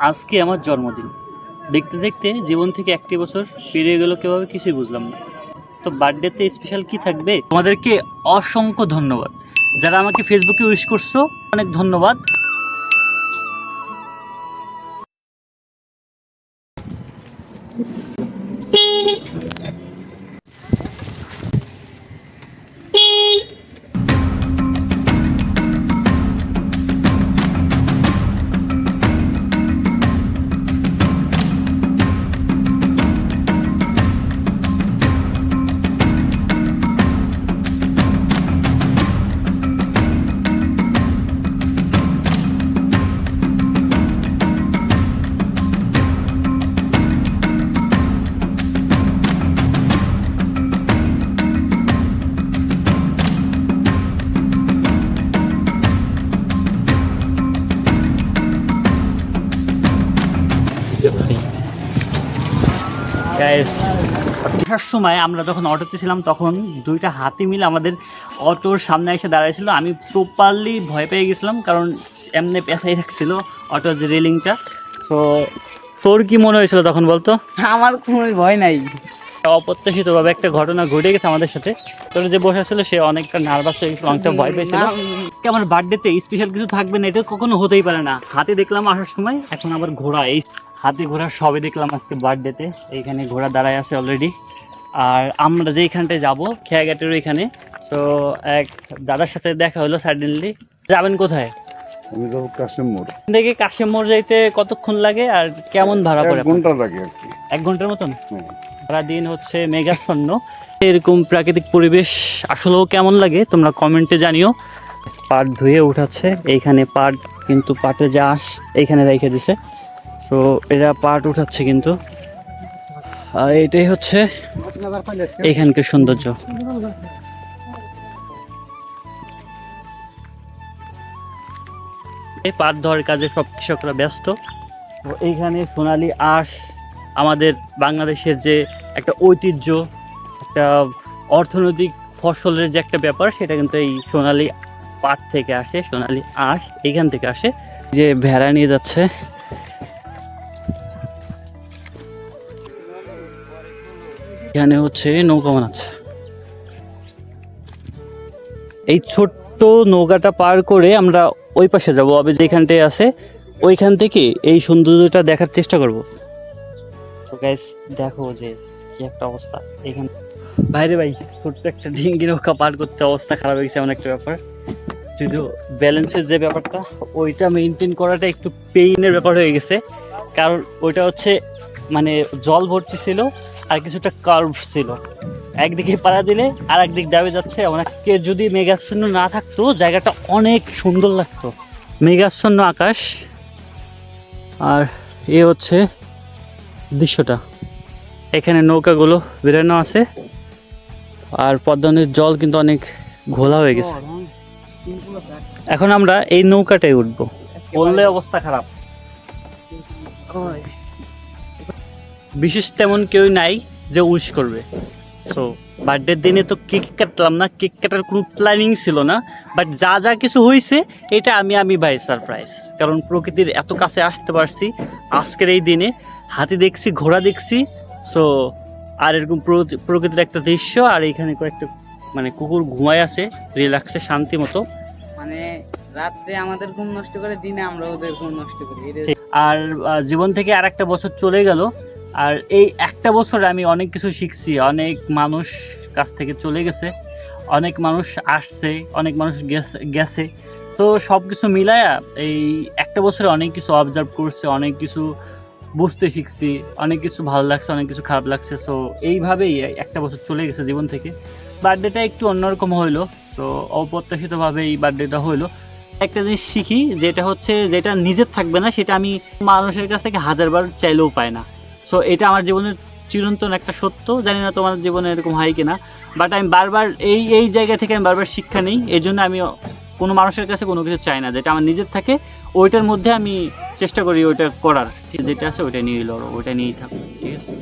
আজকে আমার জন্মদিন। দেখতে দেখতে জীবন থেকে একটি বছর পেরিয়ে গেল কীভাবে কিছুই বুঝলাম না। তো বার্থডেতে স্পেশাল কি থাকবে? তোমাদেরকে অসংখ্য ধন্যবাদ। যারা আমাকে ফেসবুকে উইশ করছ, অনেক ধন্যবাদ। গ্যাস আসার সময় আমরা যখন অটোতে ছিলাম তখন দুইটা হাতি মিলে আমাদের অটোর সামনে এসে দাঁড়াইছিল। আমি প্রপারলি ভয় পেয়ে গেছিলাম কারণ এমনি পেশাই রাখছিল অটোর যে রেলিংটা। সো তোর কি মনে হয়েছিল তখন বলতো? আমার কোনো ভয় নাই। অপ্রত্যাশিতভাবে একটা ঘটনা ঘটে গেছে আমাদের সাথে। তোর যে বসে ছিল সে অনেকটা নার্ভাস হয়ে গেছিল অনেকটা ভয় পেয়েছিল। আজকে আমার বার্থডেতে স্পেশাল কিছু থাকবে না এটা কখনো হতেই পারে না। হাতি দেখলাম আসার সময় এখন আবার ঘোড়া। এই হাতি ঘোড়া সবই দেখলাম আজকে বার্থডেতে এইখানে ঘোড়া দাঁড়ায় আছে অলরেডি আর আমরা যেইখানটায় যাব খেয়াঘাটের ওইখানে। তো এক দাদার সাথে দেখা হলো সাডেনলি যাবেন কোথায়? আমি যাব কাশিম মোড়। এখান থেকে কাশিম মোড় যাইতে কতক্ষণ লাগে আর কেমন ভাড়া পড়ে এক ঘণ্টা লাগে আর কি। এক ঘণ্টার মতন? হুম। সারাদিন হচ্ছে মেঘাচ্ছন্ন। এরকম প্রাকৃতিক পরিবেশ আসলেও কেমন লাগে তোমরা কমেন্টে জানিও। পাট ধুয়ে উঠাচ্ছে। এইখানে পাট কিন্তু পাটে যা আস এইখানে রেখে দিছে। তো এরা পাট উঠাচ্ছে কিন্তু। আর এটাই হচ্ছে এখানকার সৌন্দর্য। এই পাট ধরার কাজে সব কৃষকরা ব্যস্ত। তো এইখানে সোনালি আঁশ, আমাদের বাংলাদেশের যে একটা ঐতিহ্য, একটা অর্থনৈতিক ফসলের যে একটা ব্যাপার, সেটা কিন্তু এই সোনালি পাট থেকে আসে, সোনালি আঁশ এইখান থেকে আসে। যে ভেড়া নিয়ে যাচ্ছে এখানে হচ্ছে নৌকা বানাচ্ছে। এই ছোট্ট নৌকাটা পার করে আমরা ওই পাশে যাব। আবে যেখানটায় আছে ওইখান থেকে এই সৌন্দর্যটা দেখার চেষ্টা করব। তো গাইস দেখো যে কি একটা অবস্থা। এখানে বাইরে ভাই ছোট্ট একটা ডিঙ্গি নৌকা পার করতে অবস্থা খারাপ হয়ে গেছে এমন একটা ব্যাপার। যদিও ব্যালেন্সের যে ব্যাপারটা ওইটা মেনটেন করাটা একটু পেইনের ব্যাপার হয়ে গেছে। কারণ ওইটা হচ্ছে মানে জল ভর্তি ছিল আর কিছুটা কার্ভ ছিল। একদিকে পাড়া দিলে আর একদিক দাবি যাচ্ছে আজকে যদি মেঘাচ্ছন্ন না থাকতো, জায়গাটা অনেক সুন্দর লাগতো। মেঘাচ্ছন্ন আকাশ। আর এ হচ্ছে দৃশ্যটা। এখানে নৌকাগুলো বেরানো আছে। আর পদ্মা জল কিন্তু অনেক ঘোলা হয়ে গেছে। এখন আমরা এই নৌকাটায় উঠবো। বললে অবস্থা খারাপ। বিশেষ তেমন কেউ নাই যে উইশ করবে। সো বার্থডের দিনে তো কেক কাটলাম না কেক কাটার কোনো প্ল্যানিং ছিল না বাট যা যা কিছু হয়েছে এটা আমি আমি ভাই সারপ্রাইজ কারণ প্রকৃতির এত কাছে আসতে পারছি আজকের এই দিনে হাতি দেখছি ঘোড়া দেখছি সো আর এরকম প্রকৃতি- প্রকৃতির একটা দৃশ্য আর এখানে কয়েকটা মানে কুকুর ঘুমায় আছে রিল্যাক্সে শান্তি মতো। মানে রাত্রে আমাদের ঘুম নষ্ট করে দিনে আমরা ওদের ঘুম নষ্ট করি। আর জীবন থেকে আর একটা বছর চলে গেল আর এই একটা বছরে আমি অনেক কিছু শিখছি, অনেক মানুষ কাছ থেকে চলে গেছে, অনেক মানুষ আসছে, অনেক মানুষ গেছে- তো সব কিছু মিলায়া এই একটা বছরে অনেক কিছু অবজার্ভ করছে, অনেক কিছু বুঝতে শিখছি, অনেক কিছু ভালো লাগছে, অনেক কিছু খারাপ লাগছে। সো এইভাবেই একটা বছর চলে গেছে জীবন থেকে। বার্থডেটা একটু অন্যরকম হইল সো অপ্রত্যাশিতভাবে এই বার্থডেটা হইল। একটা জিনিস শিখি, যেটা হচ্ছে, যেটা নিজের থাকবে না, সেটা আমি মানুষের কাছ থেকে হাজারবার চাইলেও পাই না। সো এটা আমার জীবনের চিরন্তন একটা সত্য। জানি না তোমাদের জীবনে এরকম হয় কিনা। বাট আমি বারবার এই এই জায়গা থেকে আমি বারবার শিক্ষা নিই। এই জন্য আমি কোনো মানুষের কাছে কোনো কিছু চাই না। যেটা আমার নিজের থাকে, ওইটার মধ্যে আমি চেষ্টা করি ওইটা করার। ঠিক যেটা আছে ওইটা নিয়েই লড়ো, ওইটা নিয়েই থাকো, ঠিক আছে?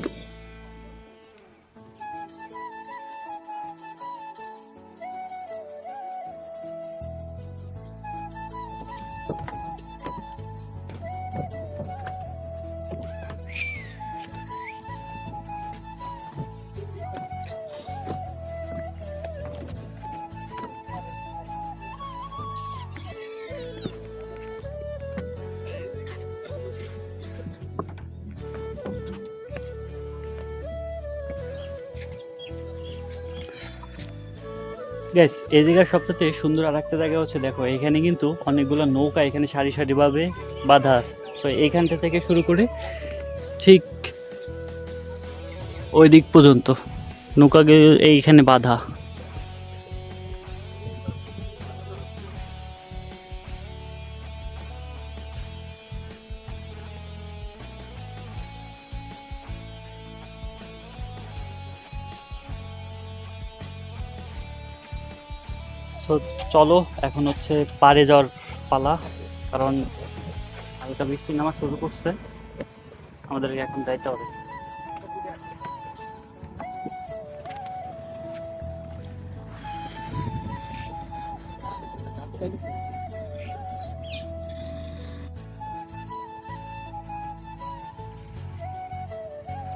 গ্যাস এই জায়গার সবচেয়ে সুন্দর আর একটা জায়গা হচ্ছে, দেখো, এখানে কিন্তু অনেকগুলো নৌকা এখানে সারি সারিভাবে বাঁধা আছে। তো এইখানটা থেকে শুরু করে ঠিক ওই দিক পর্যন্ত নৌকা এইখানে বাঁধা। তো চলো, এখন হচ্ছে পারে যাওয়ার পালা। কারণ হালকা বৃষ্টি নামা শুরু করছে। আমাদেরকে এখন যাইতে হবে।